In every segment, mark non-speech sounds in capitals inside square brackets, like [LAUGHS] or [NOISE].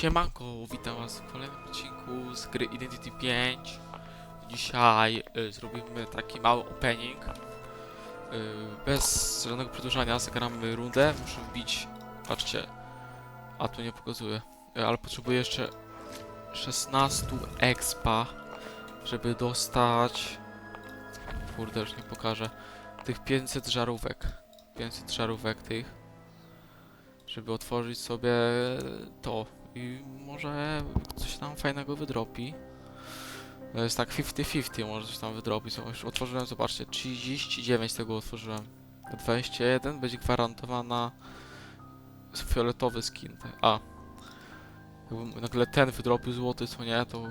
Siemanko, witam was w kolejnym odcinku z gry Identity 5 Dzisiaj y, zrobimy taki mały opening. Y, Bez żadnego przedłużania zagramy rundę. Muszę wbić, patrzcie A tu nie pokazuję. Y, Ale potrzebuję jeszcze 16 expa Żeby dostać Kurde, już nie pokażę Tych 500 żarówek. 500 żarówek tych żeby otworzyć sobie to i może coś tam fajnego wydropi. To jest tak 50-50, może coś tam wydropi. Otworzyłem, zobaczcie, 39 tego otworzyłem. 21 będzie gwarantowana fioletowy skin. A. Jakby nagle ten wydropił złoty, co nie, to...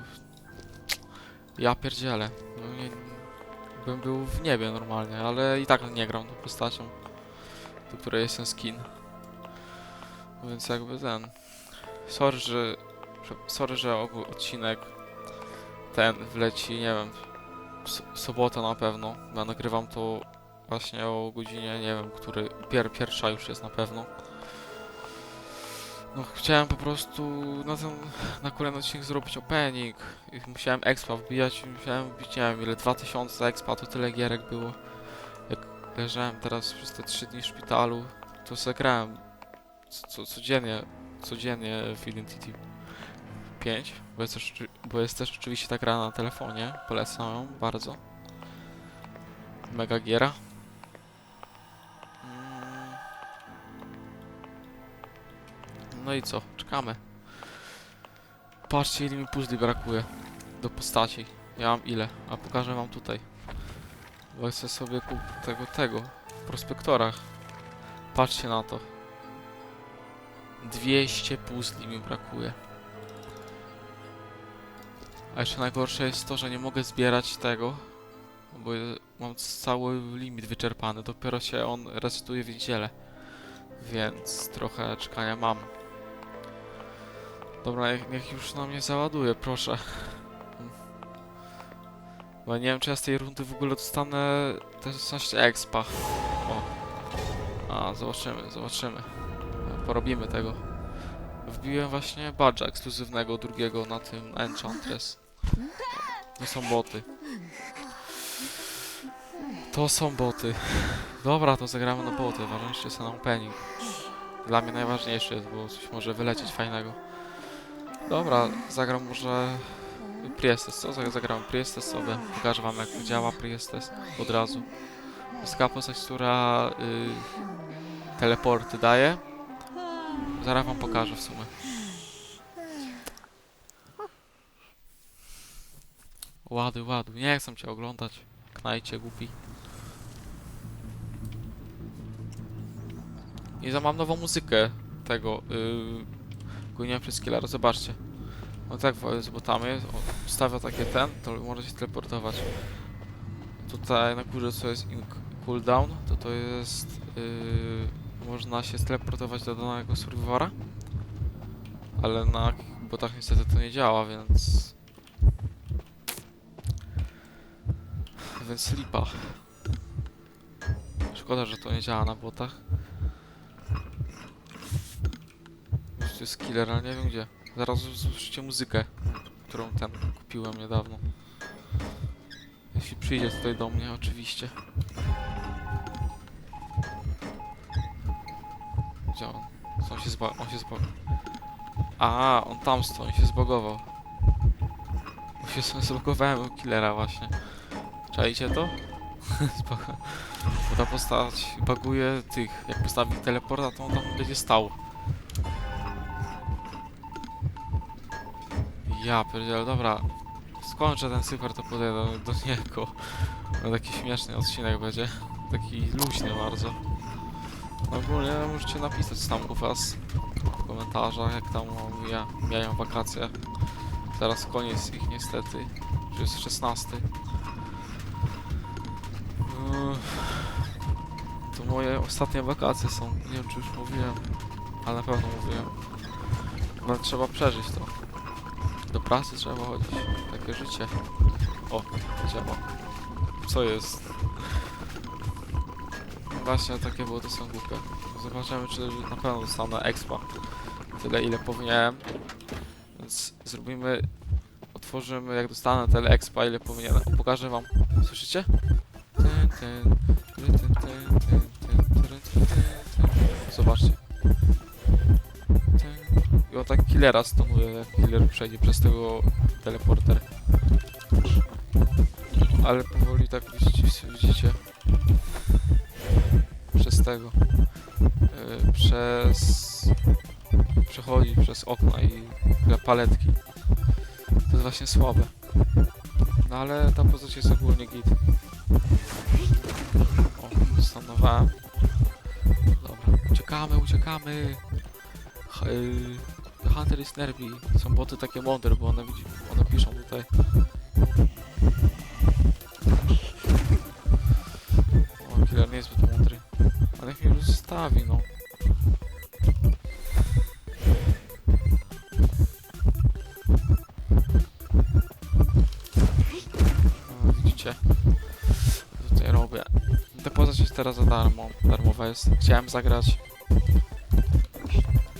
Ja pierdzielę. No. Bym był w niebie normalnie, ale i tak nie gram tą postacią, do której jest ten skin. Więc jakby ten. Sorry, że. sorry, że ogół odcinek ten wleci, nie wiem. sobota na pewno. Ja nagrywam to właśnie o godzinie, nie wiem, który. Pier, pierwsza już jest na pewno. No chciałem po prostu na ten. na kolejny odcinek zrobić opening. I musiałem expa wbijać. Musiałem wbić, nie wiem ile, 2000 expa, to tyle gierek było. Jak leżałem teraz przez te 3 dni w szpitalu, to zagrałem co, co, codziennie, codziennie w Identity 5, bo jest, też, bo jest też oczywiście ta gra na telefonie, polecam ją bardzo. Mega giera. Mm. No i co, czekamy. Patrzcie ile mi puzli brakuje do postaci. Ja mam ile, a pokażę wam tutaj. Bo chcę sobie kup tego, tego, w prospektorach. Patrzcie na to. 200 puzli mi brakuje. A jeszcze najgorsze jest to, że nie mogę zbierać tego, bo mam cały limit wyczerpany. Dopiero się on resetuje w niedzielę. Więc trochę czekania mam. Dobra, niech, niech już na mnie załaduje, proszę. Bo nie wiem, czy ja z tej rundy w ogóle dostanę te 16 expa. O. A, zobaczymy, zobaczymy. Porobimy tego. Wbiłem właśnie badża ekskluzywnego drugiego na tym Enchantress. To są boty. To są boty. Dobra, to zagramy na boty. Ważniejszy jest na opening. Dla mnie najważniejszy jest, bo coś może wylecieć fajnego. Dobra, zagram może Priestes. Co? Zag- Zagram Priestes sobie. Pokażę wam jak działa Priestes od razu. Jest taka postać, która y, teleporty daje. Zaraz wam pokażę w sumie. Ładuj, ładuj. Nie chcę cię oglądać. Knajcie, głupi. I za mam nową muzykę tego. Yy, Goniłem przez killera, zobaczcie. No tak w- z botami. o, Stawia takie ten, to może się teleportować. Tutaj na górze co jest cooldown, to to jest... Yy, można się teleportować do danego survivora. Ale na botach niestety to nie działa, więc... Więc lipa. Szkoda, że to nie działa na botach. Już tu jest killer, ale nie wiem gdzie. Zaraz usłyszycie muzykę, którą ten kupiłem niedawno. Jeśli przyjdzie tutaj do mnie, oczywiście. On się. A, on tam stoi, on się zbagował. Bo się sobie zlogowałem u killera właśnie. Czajcie to? [LAUGHS] Bo ta postać baguje tych. Jak postawi teleporta, to on tam będzie stał. Ja pierdzielę, dobra. Skończę ten super, to podejdę do, niego. [LAUGHS] Taki śmieszny odcinek będzie. Taki luźny bardzo. Ogólnie możecie napisać tam u was w komentarzach, jak tam ja miałem wakacje. Teraz koniec ich niestety, że jest 16. Uff. To moje ostatnie wakacje są, nie wiem czy już mówiłem, ale na pewno mówiłem. Ale trzeba przeżyć to. Do pracy trzeba chodzić, takie życie. O, działa. Co jest? Właśnie takie buty są głupie. Zobaczymy, czy na pewno dostanę expa. Tyle, ile powinienem. Więc zrobimy... Otworzymy, jak dostanę tyle expa, ile powinienem. Pokażę wam. Słyszycie? Zobaczcie. I on tak killera stonuje, jak killer przejdzie przez tego teleporter. Ale powoli tak widzicie. widzicie przez tego yy, przez przechodzi przez okna i te paletki. To jest właśnie słabe. No ale ta postać jest ogólnie git. O, stanowałem. Dobra, uciekamy, uciekamy. Yy, Hunter is nerwy są boty takie mądre, bo one, one piszą tutaj mnie zostawi, no. O, widzicie? Co tutaj robię? Postać jest teraz za darmo. Jest. Chciałem zagrać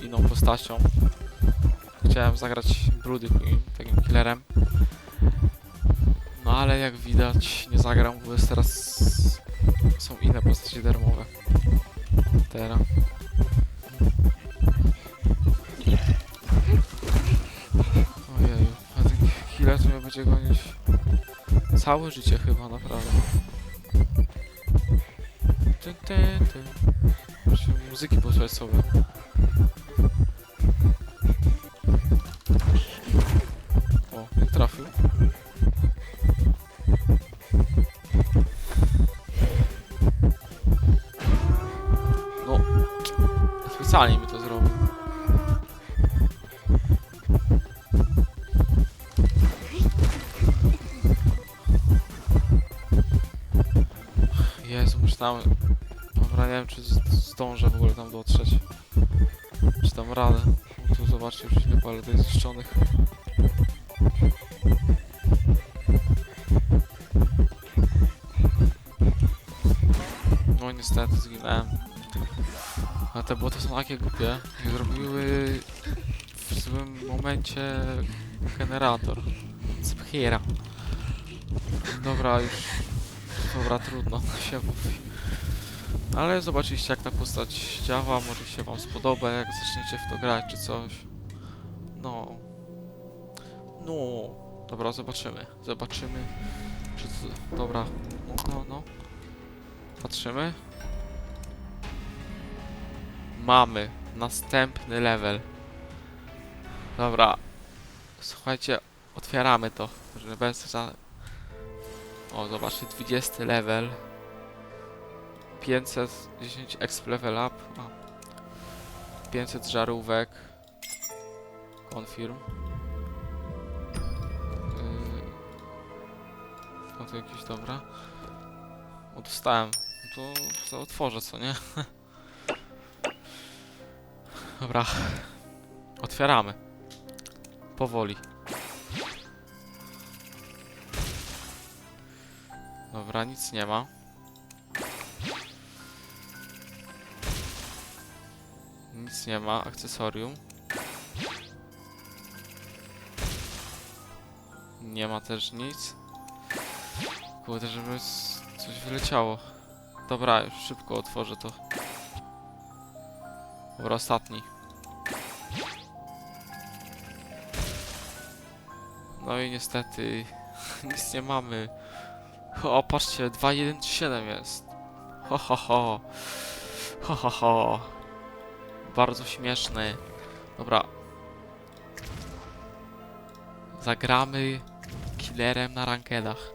inną postacią. Chciałem zagrać Queen, takim killerem. No ale jak widać nie zagram, bo jest teraz... Są inne postacie darmowe. Teraz. Ojeju, a ten killer to mnie będzie gonić całe życie chyba, naprawdę. Ten, ten, ten. Muszę muzyki posłuchać sobie. Jezu, myślałem... Dobra, nie wiem czy zdążę w ogóle tam dotrzeć. Czy tam radę. No tu zobaczcie już ile palet jest zniszczonych. No niestety zginąłem. A te boty są takie głupie. Nie zrobiły w złym momencie generator. Spchira. Dobra, już... Dobra, trudno [LAUGHS] się mówi. Ale zobaczycie jak ta postać działa, może się wam spodoba, jak zaczniecie w to grać czy coś. No. No. Dobra, zobaczymy. Zobaczymy. Czy to... Dobra. No, no, no. Patrzymy. Mamy następny level. Dobra. Słuchajcie, otwieramy to, że bez. O, zobaczcie, 20 level. 510 exp level up. A. 500 żarówek. Confirm. Yy. No to jakieś dobra. O, dostałem. No to otworzę, co nie? [LAUGHS] Dobra. Otwieramy. Powoli. Dobra, nic nie ma. Nic nie ma, akcesorium. Nie ma też nic. Kurde, żeby coś wyleciało. Dobra, już szybko otworzę to. Dobra, ostatni. No i niestety [LAUGHS] nic nie mamy. O, patrzcie, 2137 jest. Ho, ho, ho. Ho, ho, ho. Bardzo śmieszny. Dobra. Zagramy killerem na rankedach.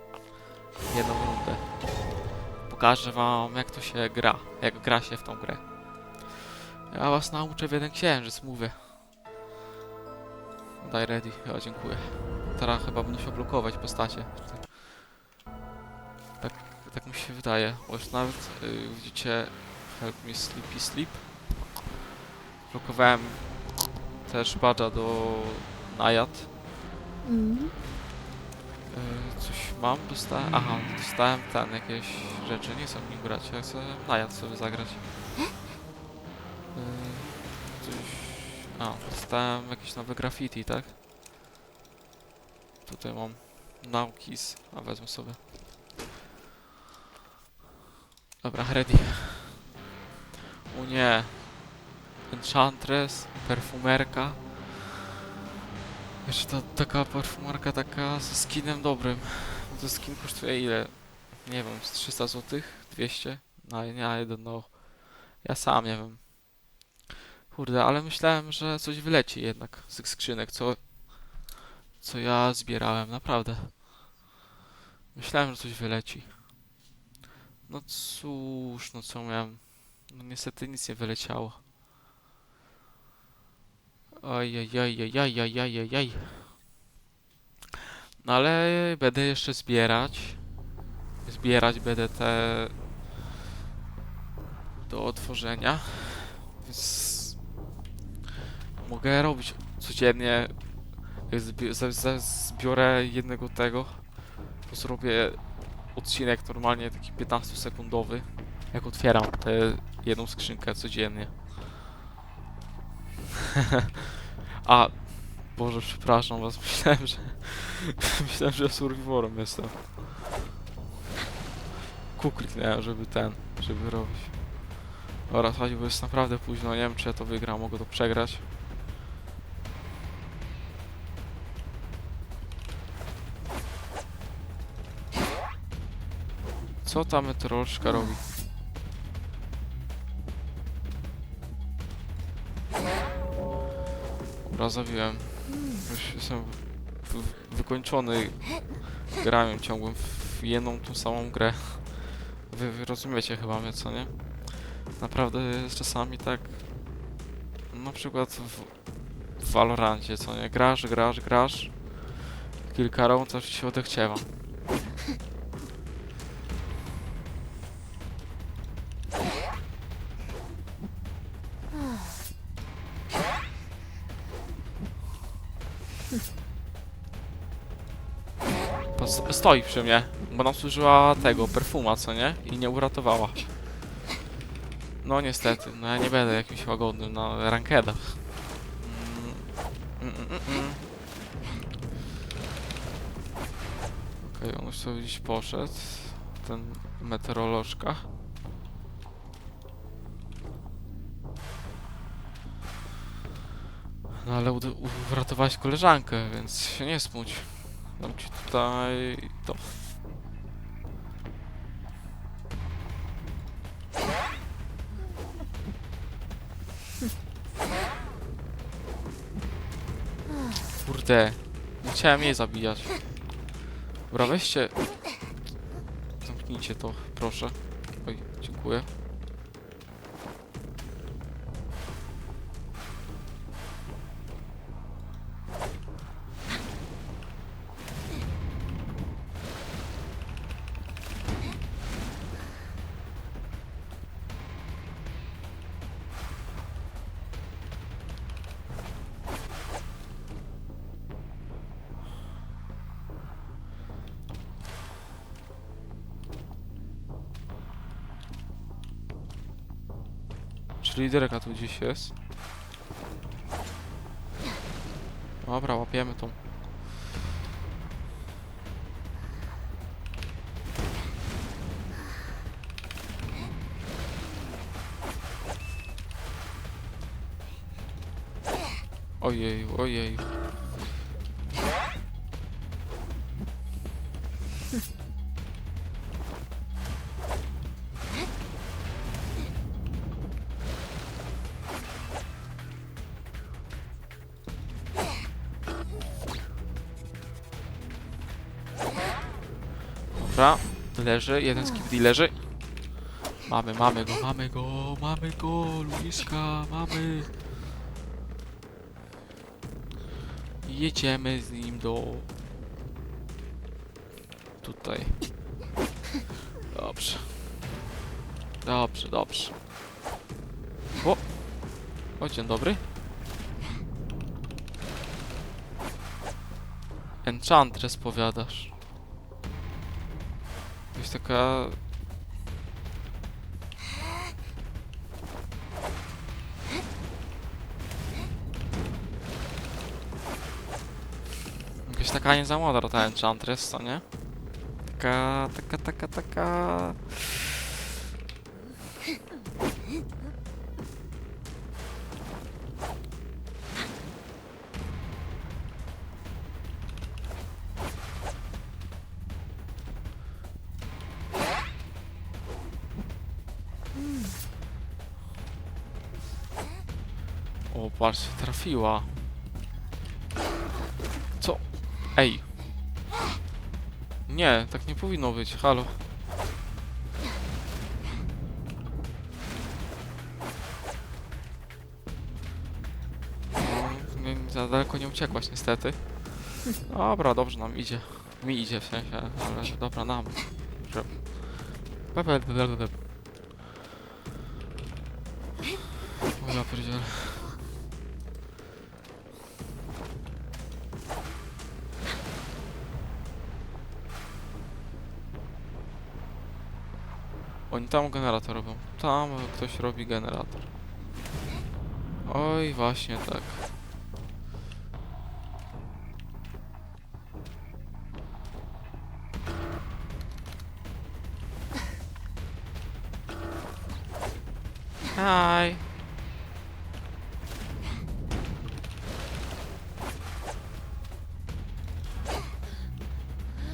Jedną rundę. Pokażę wam jak to się gra. Jak gra się w tą grę. Ja was nauczę w jeden księżyc, mówię. Daj ready. Ja dziękuję. Teraz chyba będę musiał blokować postacie. Tak, mi się wydaje. Bo już nawet y, widzicie Help me sleepy sleep. Blokowałem też badża do Najad. Mm. Coś mam? Dostałem. Aha, dostałem ten jakieś rzeczy. Nie chcę w nim grać. Ja chcę Najad sobie zagrać. Y, coś. A, dostałem jakieś nowe graffiti, tak? Tutaj mam Naukis, a wezmę sobie. Dobra, ready. O nie. Enchantress, perfumerka. Jeszcze ta taka perfumerka taka ze skinem dobrym. No To skin kosztuje ile? Nie wiem, z 300 zł? 200? No nie, I don't know. Ja sam nie wiem. Kurde, ale myślałem, że coś wyleci jednak z tych skrzynek, co, co ja zbierałem, naprawdę. Myślałem, że coś wyleci. No cóż, no co miałem. No niestety nic nie wyleciało. Ojej, No ale będę jeszcze zbierać. Zbierać będę te do otworzenia. Więc mogę robić codziennie. Zbi- zbiorę jednego tego, zrobię odcinek normalnie taki 15 sekundowy. Jak otwieram tę jedną skrzynkę codziennie. [LAUGHS] A, Boże, przepraszam was, [LAUGHS] myślałem, że [LAUGHS] myślałem, że survivorem jestem. Q kliknąłem, żeby ten, żeby robić. Dobra, słuchajcie, bo jest naprawdę późno, nie wiem czy ja to wygram, mogę to przegrać. Co ta meteorolożka robi? Dobra, zabiłem. Już jestem wykończony grałem ciągłym w jedną tą samą grę. Wy, wy rozumiecie chyba mnie, co nie? Naprawdę jest czasami tak... Na przykład w, w Valorancie, co nie? Grasz, grasz, grasz. Kilka rund, aż się odechciewa. Stoi przy mnie, bo nam służyła tego, perfuma, co nie? I nie uratowała. No niestety, no ja nie będę jakimś łagodnym na rankedach. Mm, mm, mm, mm. Okej, on już sobie gdzieś poszedł. Ten meteorolożka. No ale uratowałeś koleżankę, więc się nie smuć. Dam ci tutaj to. Kurde, chciałem jej zabijać. Dobra, weźcie. Zamknijcie to, proszę. Oj, dziękuję. Czy liderka tu gdzieś jest? Dobra, łapiemy tą. Ojej, ojej. Dobra, leży, jeden z kibli leży. Mamy, mamy go, mamy go, mamy go, Luiska, mamy. Jedziemy z nim do... Tutaj. Dobrze. Dobrze, dobrze. O! O, dzień dobry. Enchantress powiadasz. Jest taka... Jakaś taka nie za młoda ta Enchantress, co nie? Taka, taka, taka, taka... O, patrz, trafiła. Co? Ej. Nie, tak nie powinno być, halo. No, za daleko nie uciekłaś niestety. Dobra, dobrze nam idzie. Mi idzie w sensie, ale dobra, nam. Pepe. Oni tam generator robią. Tam ktoś robi generator. Oj, właśnie tak. Hi.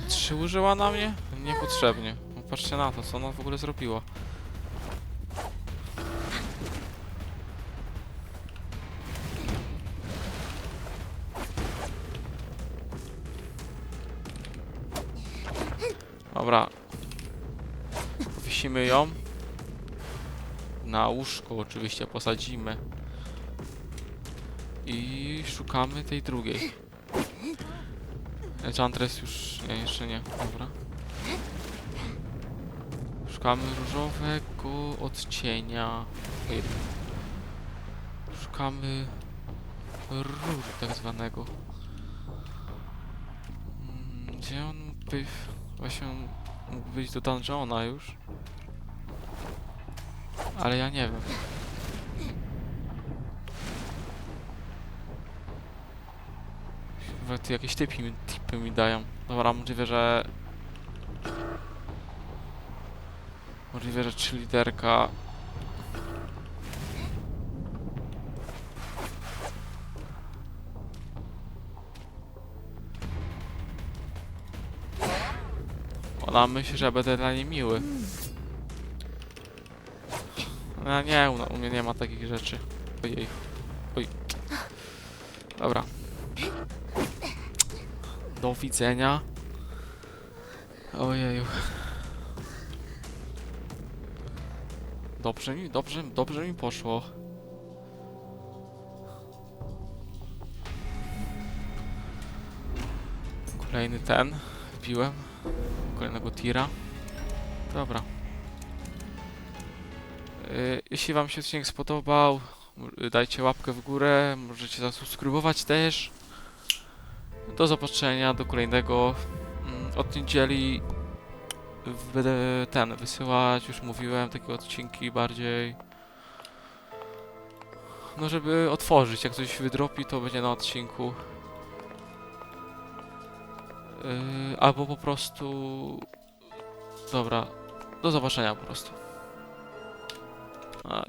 Czy użyła na mnie? Niepotrzebnie. Patrzcie na to, co ona w ogóle zrobiła. Dobra. Powiesimy ją. Na łóżko oczywiście posadzimy. I szukamy tej drugiej. Enchantress już... Nie, jeszcze nie. Dobra. Szukamy różowego odcienia. Szukamy różu tak zwanego. Mm, Gdzie on być? Właśnie on mógł być do dungeona już. Ale ja nie wiem. Chyba tu jakieś typy, tipy mi dają. Dobra, możliwe, że... Możliwe, że. Ona myśli, że będę dla niej miły. No nie, u, u mnie nie ma takich rzeczy. Ojej. Oj. Dobra. Do widzenia. Ojeju. Dobrze mi, dobrze, dobrze mi poszło. Kolejny ten. Wbiłem. Kolejnego tira. Dobra. Y, Jeśli wam się odcinek spodobał, dajcie łapkę w górę, możecie zasubskrybować też. Do zobaczenia, do kolejnego. Mm, Od niedzieli będę ten wysyłać, już mówiłem, takie odcinki bardziej. No, żeby otworzyć, jak coś wydropi, to będzie na odcinku. Yy, albo po prostu. Dobra, do zobaczenia po prostu. A,